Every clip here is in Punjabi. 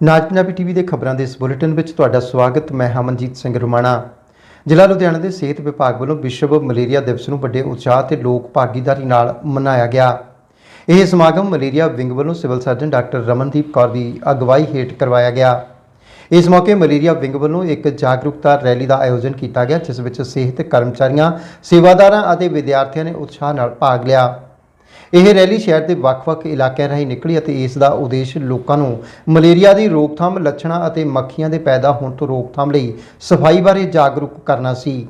ਨਾਜ ਪੰਜਾਬੀ ਟੀਵੀ ਦੇ ਖਬਰਾਂ ਦੇ ਇਸ ਬੁਲੇਟਿਨ ਵਿੱਚ ਤੁਹਾਡਾ ਸਵਾਗਤ, ਮੈਂ ਹਮਨਜੀਤ ਸਿੰਘ ਰੁਮਾਣਾ। ਜ਼ਿਲ੍ਹਾ ਲੁਧਿਆਣਾ ਦੇ ਸਿਹਤ ਵਿਭਾਗ ਵੱਲੋਂ ਵਿਸ਼ਵ ਮਲੇਰੀਆ ਦਿਵਸ ਨੂੰ ਵੱਡੇ ਉਤਸ਼ਾਹ ਤੇ ਲੋਕ ਭਾਗੀਦਾਰੀ ਨਾਲ ਮਨਾਇਆ ਗਿਆ। ਇਹ ਸਮਾਗਮ ਮਲੇਰੀਆ ਵਿੰਗ ਵੱਲੋਂ civil surgeon doctor Ramandeep Kaur ਦੀ ਅਗਵਾਈ ਹੇਠ ਕਰਵਾਇਆ ਗਿਆ। ਇਸ ਮੌਕੇ ਮਲੇਰੀਆ ਵਿੰਗ ਵੱਲੋਂ ਇੱਕ ਜਾਗਰੂਕਤਾ ਰੈਲੀ ਦਾ ਆਯੋਜਨ ਕੀਤਾ ਗਿਆ, ਜਿਸ ਵਿੱਚ ਸਿਹਤ ਕਰਮਚਾਰੀਆਂ, ਸੇਵਾਦਾਰਾਂ ਅਤੇ ਵਿਦਿਆਰਥੀਆਂ ਨੇ ਉਤਸ਼ਾਹ ਨਾਲ ਭਾਗ ਲਿਆ। ਇਹ ਰੈਲੀ ਸ਼ਹਿਰ ਦੇ ਵੱਖ-ਵੱਖ ਇਲਾਕਿਆਂ ਰਾਹੀਂ ਨਿਕਲੀ ਅਤੇ ਇਸ ਦਾ ਉਦੇਸ਼ ਲੋਕਾਂ ਨੂੰ ਮਲੇਰੀਆ ਦੀ ਰੋਕਥਾਮ, ਲੱਛਣਾਂ ਅਤੇ ਮੱਖੀਆਂ ਦੇ ਪੈਦਾ ਹੋਣ ਤੋਂ ਰੋਕਥਾਮ ਲਈ ਸਫ਼ਾਈ ਬਾਰੇ ਜਾਗਰੂਕ ਕਰਨਾ ਸੀ।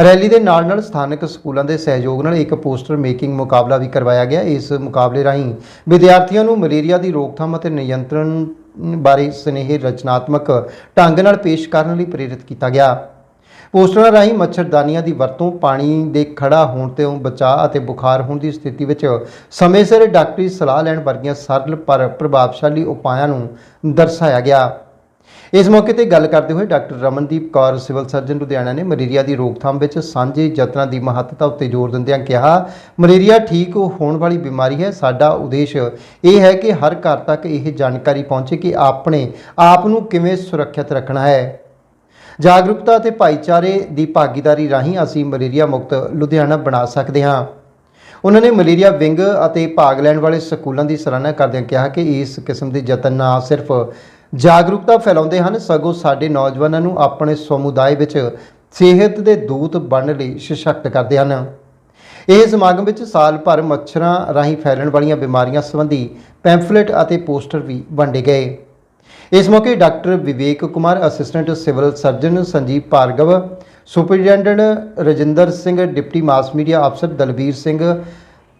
ਰੈਲੀ ਦੇ ਨਾਲ ਨਾਲ ਸਥਾਨਕ ਸਕੂਲਾਂ ਦੇ ਸਹਿਯੋਗ ਨਾਲ ਇੱਕ ਪੋਸਟਰ ਮੇਕਿੰਗ ਮੁਕਾਬਲਾ ਵੀ ਕਰਵਾਇਆ ਗਿਆ। ਇਸ ਮੁਕਾਬਲੇ ਰਾਹੀਂ ਵਿਦਿਆਰਥੀਆਂ ਨੂੰ ਮਲੇਰੀਆ ਦੀ ਰੋਕਥਾਮ ਅਤੇ ਨਿਯੰਤਰਣ ਬਾਰੇ ਸੁਨੇਹੇ ਰਚਨਾਤਮਕ ਢੰਗ ਨਾਲ ਪੇਸ਼ ਕਰਨ ਲਈ ਪ੍ਰੇਰਿਤ ਕੀਤਾ ਗਿਆ। ਪੋਸਟਰਾਂ ਰਾਹੀਂ ਮੱਛਰਦਾਨੀਆਂ ਦੀ ਵਰਤੋਂ, ਪਾਣੀ ਦੇ ਖੜਾ ਹੋਣ ਤੋਂ ਬਚਾਅ ਅਤੇ ਬੁਖਾਰ ਹੋਣ ਦੀ ਸਥਿਤੀ ਵਿੱਚ ਸਮੇਂ ਸਿਰ ਡਾਕਟਰੀ ਸਲਾਹ ਲੈਣ ਵਰਗੀਆਂ ਸਰਲ ਪਰ ਪ੍ਰਭਾਵਸ਼ਾਲੀ ਉਪਾਆਂ ਨੂੰ ਦਰਸਾਇਆ ਗਿਆ। ਇਸ ਮੌਕੇ ਤੇ ਗੱਲ ਕਰਦੇ ਹੋਏ doctor Ramandeep Kaur, civil surgeon Ludhiana ਨੇ ਮਲੇਰੀਆ ਦੀ ਰੋਕਥਾਮ ਵਿੱਚ ਸਾਂਝੇ ਯਤਨਾਂ ਦੀ ਮਹੱਤਤਾ ਉੱਤੇ ਜ਼ੋਰ ਦਿੰਦਿਆਂ ਕਿਹਾ, ਮਲੇਰੀਆ ਠੀਕ ਹੋਣ ਵਾਲੀ ਬਿਮਾਰੀ ਹੈ। ਸਾਡਾ ਉਦੇਸ਼ ਇਹ ਹੈ ਕਿ ਹਰ ਘਰ ਤੱਕ ਇਹ ਜਾਣਕਾਰੀ ਪਹੁੰਚੇ ਕਿ ਆਪਣੇ ਆਪ ਨੂੰ ਕਿਵੇਂ ਸੁਰੱਖਿਅਤ ਰੱਖਣਾ ਹੈ। ਜਾਗਰੂਕਤਾ ਅਤੇ ਭਾਈਚਾਰੇ ਦੀ ਭਾਗੀਦਾਰੀ ਰਾਹੀਂ ਅਸੀਂ ਮਲੇਰੀਆ ਮੁਕਤ ਲੁਧਿਆਣਾ ਬਣਾ ਸਕਦੇ ਹਾਂ। ਉਹਨਾਂ ਨੇ ਮਲੇਰੀਆ ਵਿੰਗ ਅਤੇ ਭਾਗ ਲੈਣ ਵਾਲੇ ਸਕੂਲਾਂ ਦੀ ਸਰਾਹਨਾ ਕਰਦਿਆਂ ਕਿਹਾ ਕਿ ਇਸ ਕਿਸਮ ਦੇ ਯਤਨ ਨਾ ਸਿਰਫ ਜਾਗਰੂਕਤਾ ਫੈਲਾਉਂਦੇ ਹਨ, ਸਗੋਂ ਸਾਡੇ ਨੌਜਵਾਨਾਂ ਨੂੰ ਆਪਣੇ ਸਮੁਦਾਇ ਵਿੱਚ ਸਿਹਤ ਦੇ ਦੂਤ ਬਣਨ ਲਈ ਸਸ਼ਕਤ ਕਰਦੇ ਹਨ। ਇਹ ਸਮਾਗਮ ਵਿੱਚ ਸਾਲ ਭਰ ਮੱਛਰਾਂ ਰਾਹੀਂ ਫੈਲਣ ਵਾਲੀਆਂ ਬਿਮਾਰੀਆਂ ਸੰਬੰਧੀ ਪੈਂਫਲੇਟ ਅਤੇ ਪੋਸਟਰ ਵੀ ਵੰਡੇ ਗਏ। ਇਸ ਮੌਕੇ doctor Vivek Kumar, assistant civil surgeon Sanjeev Bhargav superintendent Rajinder Singh, deputy mass media ਅਫਸਰ Dalbir Singh,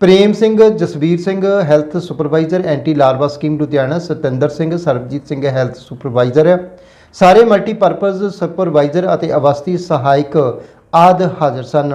Prem Singh, Jasvir Singh, health supervisor anti larva scheme Ludhiana, Satinder Singh, Sarabjit Singh, health supervisor. ਸਾਰੇ ਮਲਟੀਪਰਪਜ਼ ਸੁਪਰਵਾਈਜ਼ਰ ਅਤੇ ਅਵਸਥੀ ਸਹਾਇਕ ਆਦ ਹਾਜ਼ਰ ਸਨ।